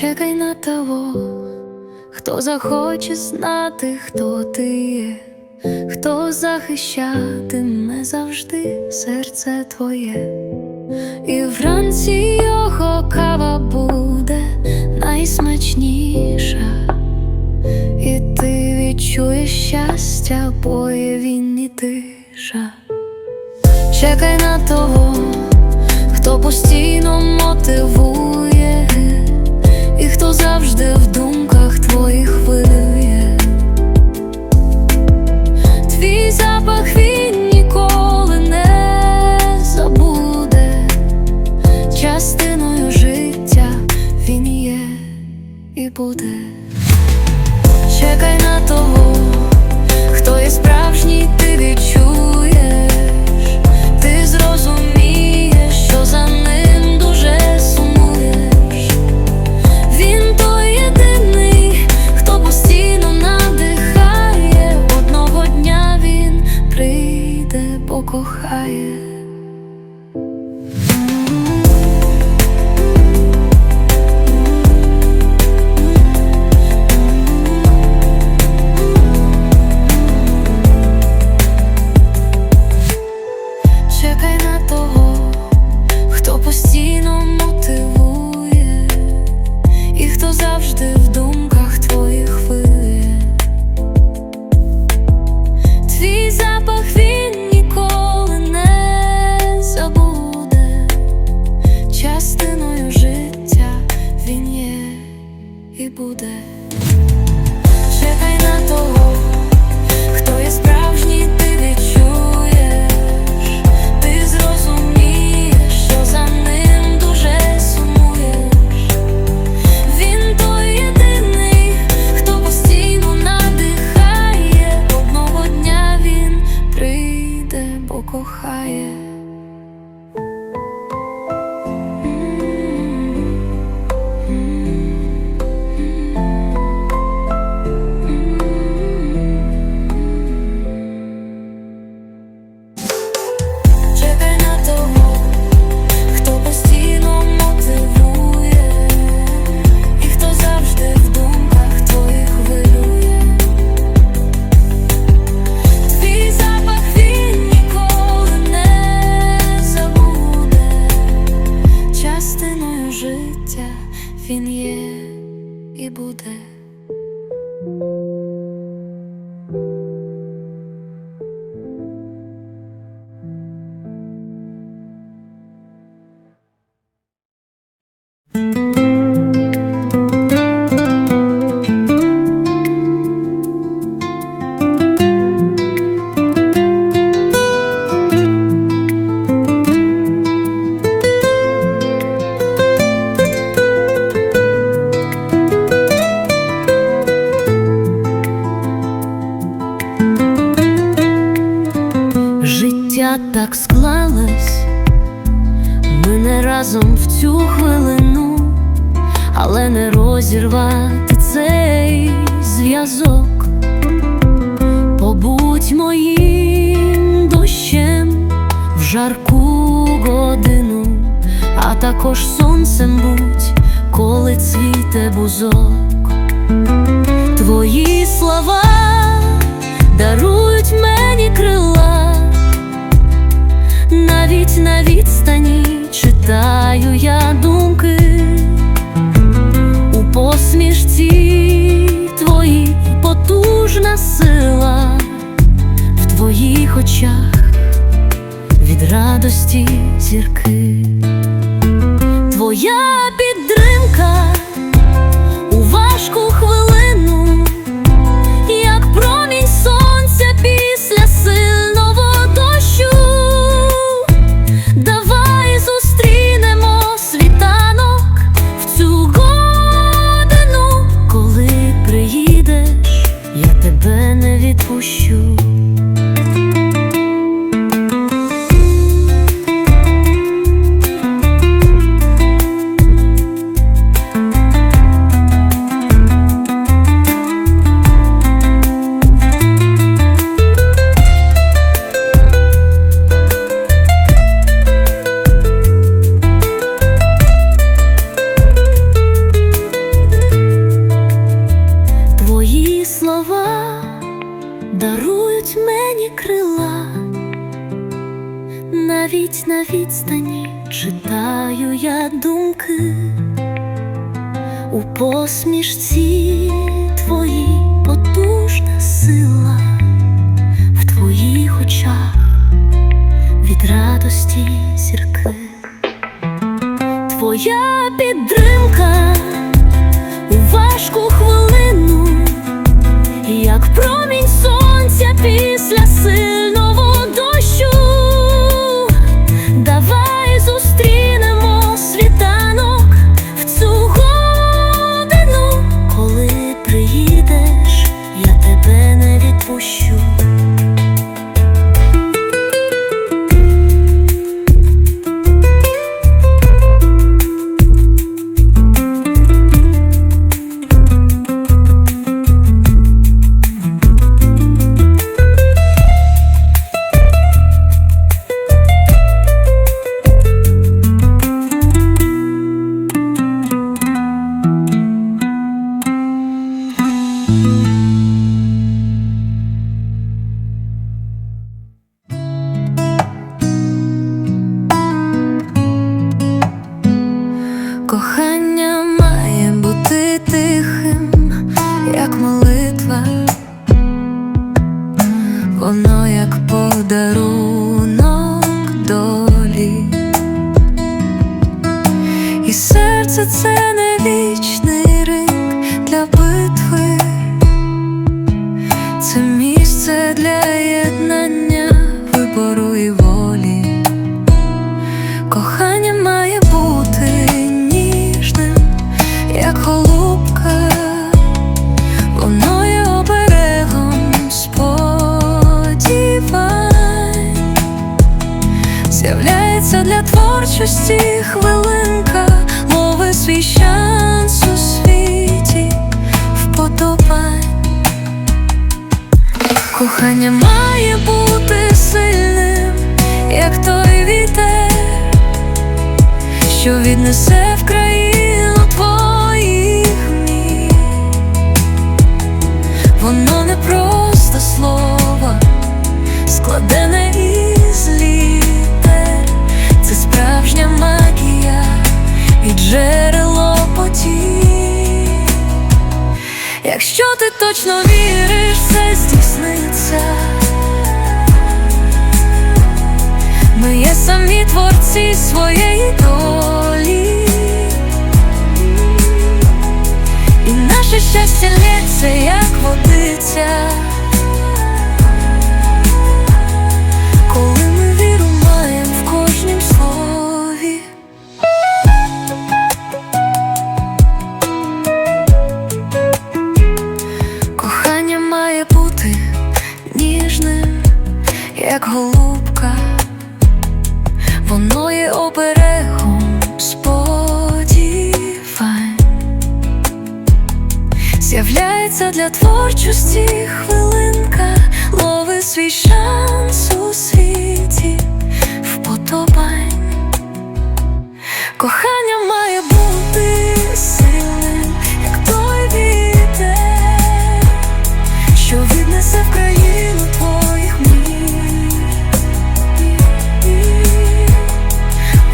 чекай на того, хто захоче знати, хто ти є, хто захищати захищатиме завжди серце твоє, і вранці його кава буде найсмачніша, і ти відчуєш щастя, бо є він і тиша. Чекай на того, хто постійно мотивує. чекай на того, хто постійно мотивує і хто завжди вдумає. так склалось, ми не разом в цю хвилину, але не розірвати цей зв'язок, побудь моїм дощем в жарку годину, а також сонцем будь, коли цвіте бузок. від радості зірки. Твоя відстані читаю я думки. У посмішці твоїй потужна сила, в твоїх очах від радості зірки, твоя підтримка у важку хвилину, як промінь сонця після сильного воно як подарунок долі, і серце це творчості хвилинка, лови свій шанс у світі вподобай. Кохання має бути сильним, як той вітер, що віднесе в точно віриш, все здійсниться. Ми є самі творці своєї долі, і наше щастя лється, як водиця. З'являється для творчості хвилинка, лови свій шанс у світі вподобань. Кохання має бути сильним, як той вітер, що віднесе в країну твоїх мрій.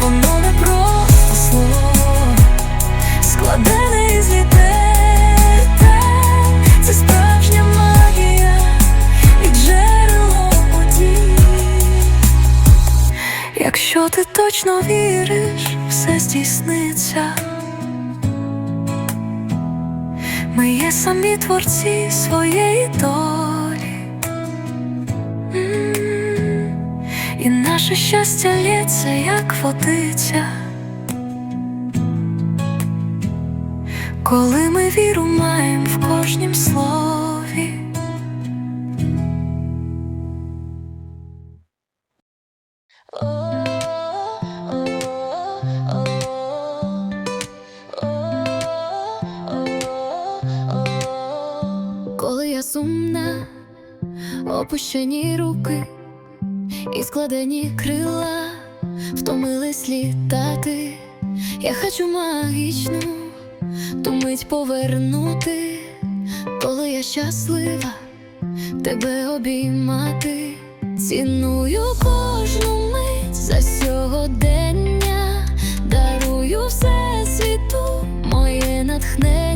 Воно не просто точно віриш, все здійсниться. Ми є самі творці своєї долі, і наше щастя лється, як водиця. Коли ми віру маємо в кожнім слові. опущені руки і складені крила, втомились літати. Я хочу магічну, ту мить повернути, коли я щаслива тебе обіймати, ціную кожну мить за сьогодення, дарую все світу, моє натхнення.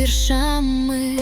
віршами.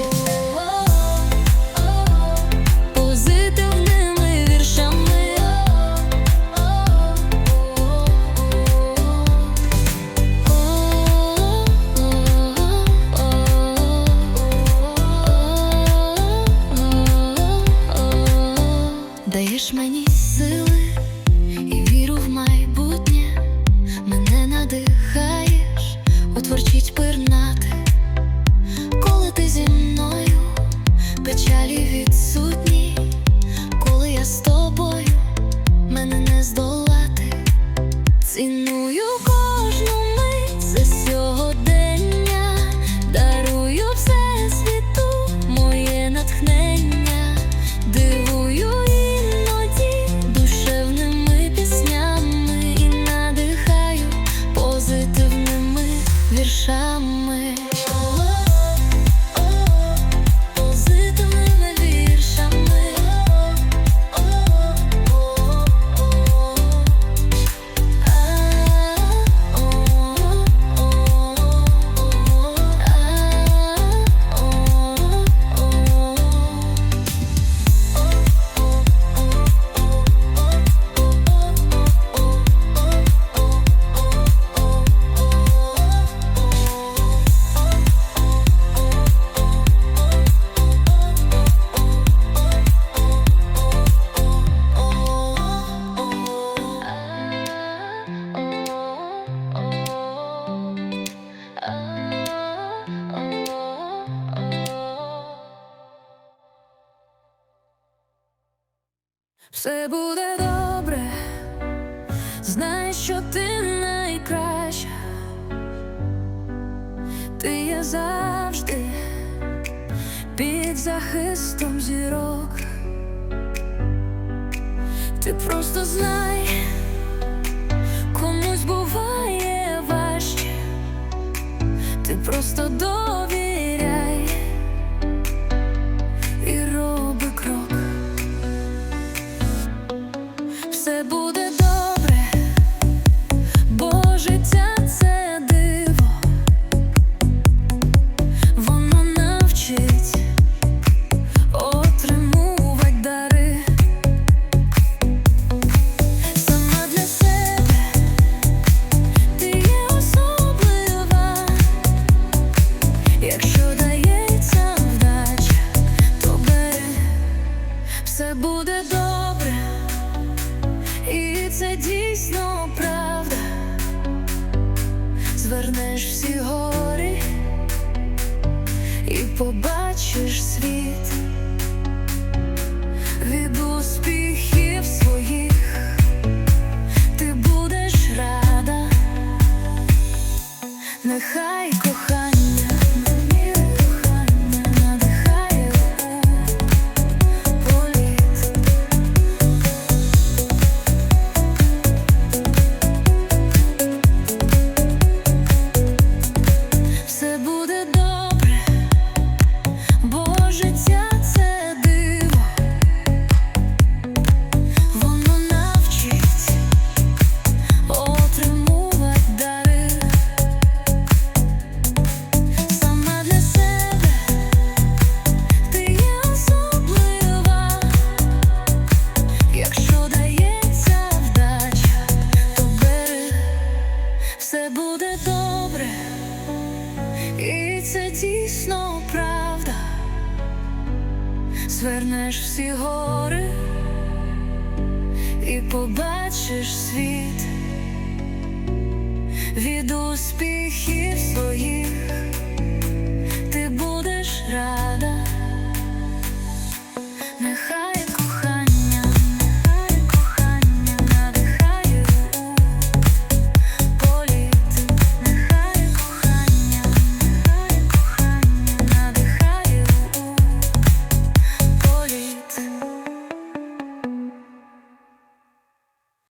Все буде добре, знай, що ти найкраща, ти є завжди під захистом зірок. Ти просто знай, комусь буває важче, ти просто добре. від успіхів своїх ти будеш рад.